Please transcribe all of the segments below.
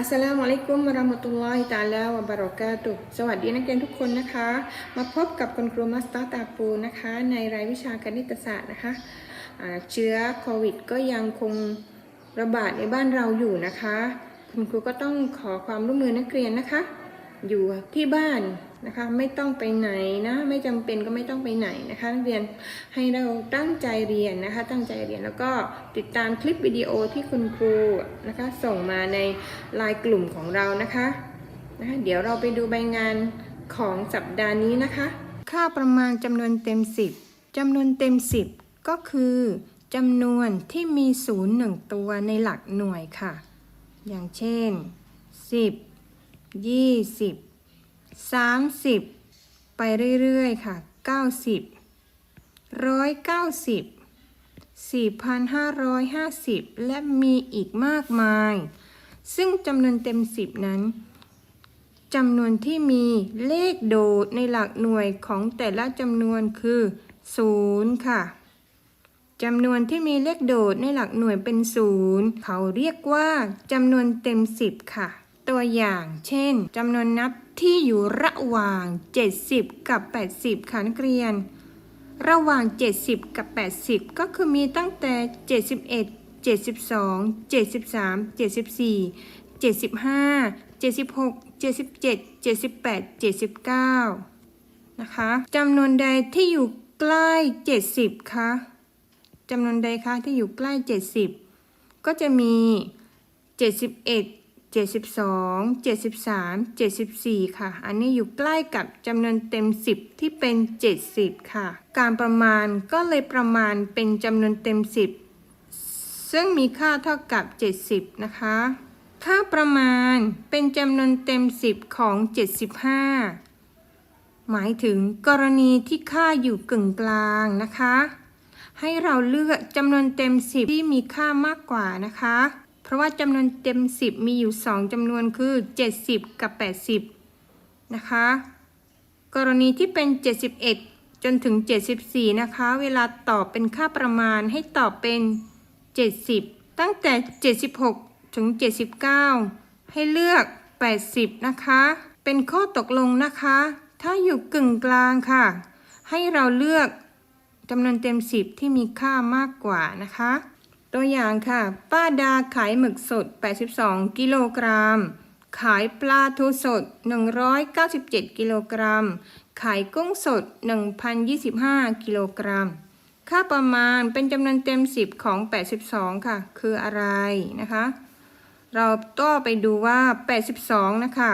อัสสลามุอะลัยกุมวะราะมะตุลลอฮิตาลาวะบารอกาตุสวัสดีนักเรียนทุกคนนะคะ มาพบกับคุณครูมัสตาตาปูนะคะ ในรายวิชาคณิตศาสตร์นะคะเชื้อโควิดก็ยังคงระบาดในบ้านเราอยู่นะคะ คุณครูก็ต้องขอความร่วมมือนักเรียนนะคะ อยู่ที่บ้าน นะคะ ไม่ต้องไปไหนนะ ไม่จำเป็นก็ไม่ต้องไปไหนนะคะนักเรียนให้เราตั้งใจเรียนนะคะ ตั้งใจเรียนแล้วก็ติดตามคลิปวิดีโอที่คุณครูนะคะ ส่งมาในไลน์กลุ่มของเรานะคะนะคะ เดี๋ยวเราไปดูใบงานของสัปดาห์นี้นะคะ ค่าประมาณจำนวนเต็ม 10จำนวนเต็ม 10 ก็คือจำนวนที่มีศูนย์หนึ่งตัวในหลักหน่วยค่ะ อย่างเช่น 10ยี่ สิบสามสิบไปเรื่อยๆค่ะเก้าสิบร้อยเก้าสิบสี่พันห้าร้อยห้าสิบและมีอีกมากมาย ซึ่งจำนวนเต็มสิบนั้นจำนวนที่มีเลขโดดในหลักหน่วยของแต่ละจำนวนคือศูนย์ค่ะจำนวนที่มีเลขโดดในหลักหน่วยเป็นศูนย์เขาเรียกว่าจำนวนเต็มสิบค่ะ ตัวอย่างเช่นจำนวนนับ ที่อยู่ระหว่าง 70 กับ 80 ค่ะนักเรียน ระหว่าง 70 กับ 80 ก็คือมีตั้งแต่ 71 72 73 74 75 76 77 78 79 นะคะจำนวนใดที่อยู่ใกล้ 70 คะจำนวนใดคะที่อยู่ใกล้ 70 ก็จะมี 71 72 73 74 ค่ะ อันนี้อยู่ใกล้กับจำนวนเต็ม 10 ที่เป็น 70 ค่ะ การประมาณก็เลยประมาณเป็นจำนวนเต็ม 10 ซึ่งมีค่าเท่ากับ 70 นะคะ ค่าประมาณเป็นจำนวนเต็ม 10 ของ 75 หมายถึงกรณีที่ค่าอยู่กึ่งกลางนะคะ ให้เราเลือกจำนวนเต็ม 10 ที่มีค่ามากกว่านะคะ ราะว่าจำนวนเต็ม 10 มีอยู่ 2จำนวนคือ 70 กับ 80 นะคะ กรณีที่เป็น 71 จนถึง 74 นะคะ เวลาตอบเป็นค่าประมาณให้ตอบเป็น 70 ตั้งแต่ 76 ถึง 79 ให้เลือก 80 นะคะ เป็นข้อตกลงนะคะ ถ้าอยู่กึ่งกลางค่ะ ให้เราเลือกจำนวนเต็ม 10 ที่มีค่ามากกว่านะคะ ตัวอย่างค่ะ ป้าดาขายหมึกสด 82 กิโลกรัม ขายปลาทูสด 197 กิโลกรัม ขายกุ้งสด 1,025 กิโลกรัม ค่าประมาณเป็นจำนวนเต็ม 10 ของ 82 ค่ะ คืออะไรนะคะ เราก็ไปดูว่า 82 นะคะ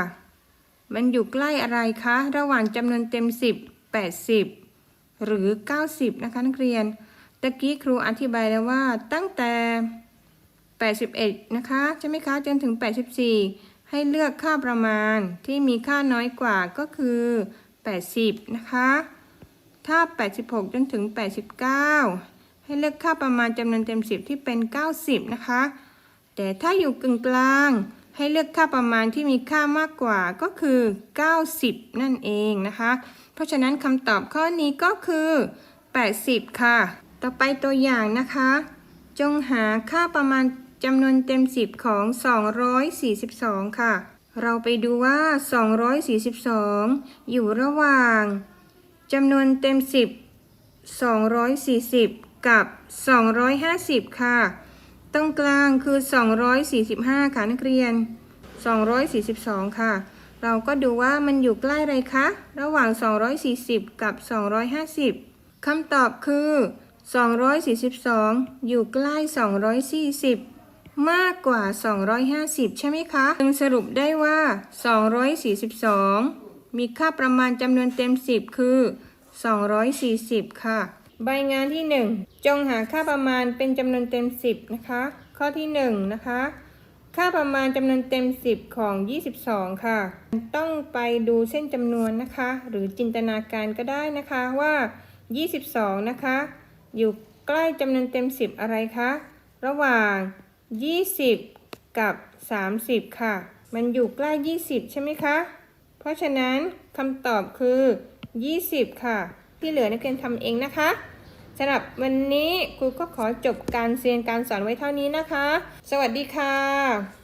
มันอยู่ใกล้อะไรคะ ระหว่างจำนวนเต็ม 10 80 หรือ 90 นะคะนักเรียนะกี้ครูอธิบายแล้วว่าตั้งแต่ 81 นะคะ ใช่ไหมคะ จนถึง 84 ให้เลือกค่าประมาณที่มีค่าน้อยกว่าก็คือ 80 นะคะ ถ้า 86 จนถึง 89 ให้เลือกค่าประมาณจำนวนเต็ม 10 ที่เป็น 90 นะคะ แต่ถ้าอยู่กึ่งกลาง ให้เลือกค่าประมาณที่มีค่ามากกว่าก็คือ 90 นั่นเองนะคะ เพราะฉะนั้นคำตอบข้อนี้ก็คือ 80 ค่ะ ต่อไปตัวอย่างนะคะ จงหาค่าประมาณจำนวนเต็ม 10 ของ 242 ค่ะ เราไปดูว่า 242 อยู่ระหว่างจำนวนเต็ม 10 240 กับ 250 ค่ะ ตรงกลางคือ 245 ค่ะนักเรียน 242 ค่ะ เราก็ดูว่ามันอยู่ใกล้อะไรคะ ระหว่าง 240 กับ 250คำตอบคือ 242 อยู่ใกล้ 240 มากกว่า 250 ใช่ไหมคะ จึงสรุปได้ว่า 242 มีค่าประมาณจำนวนเต็ม 10 คือ 240 ค่ะ ใบงานที่ 1 จงหาค่าประมาณเป็นจำนวนเต็ม 10 นะคะ ข้อที่ 1 นะคะ ค่าประมาณจำนวนเต็ม 10 ของ 22 ค่ะ ต้องไปดูเส้นจำนวนนะคะ หรือจินตนาการก็ได้นะคะว่า 22 นะคะ อยู่ใกล้จำนวนเต็ม 10 อะไรคะ ระหว่าง 20 กับ 30 ค่ะ มันอยู่ใกล้ 20 ใช่ไหมคะ เพราะฉะนั้นคำตอบคือ 20 ค่ะ ที่เหลือนักเรียนทำเองนะคะสำหรับวันนี้ครูก็ขอจบการเรียนการสอนไว้เท่านี้นะคะ สวัสดีค่ะ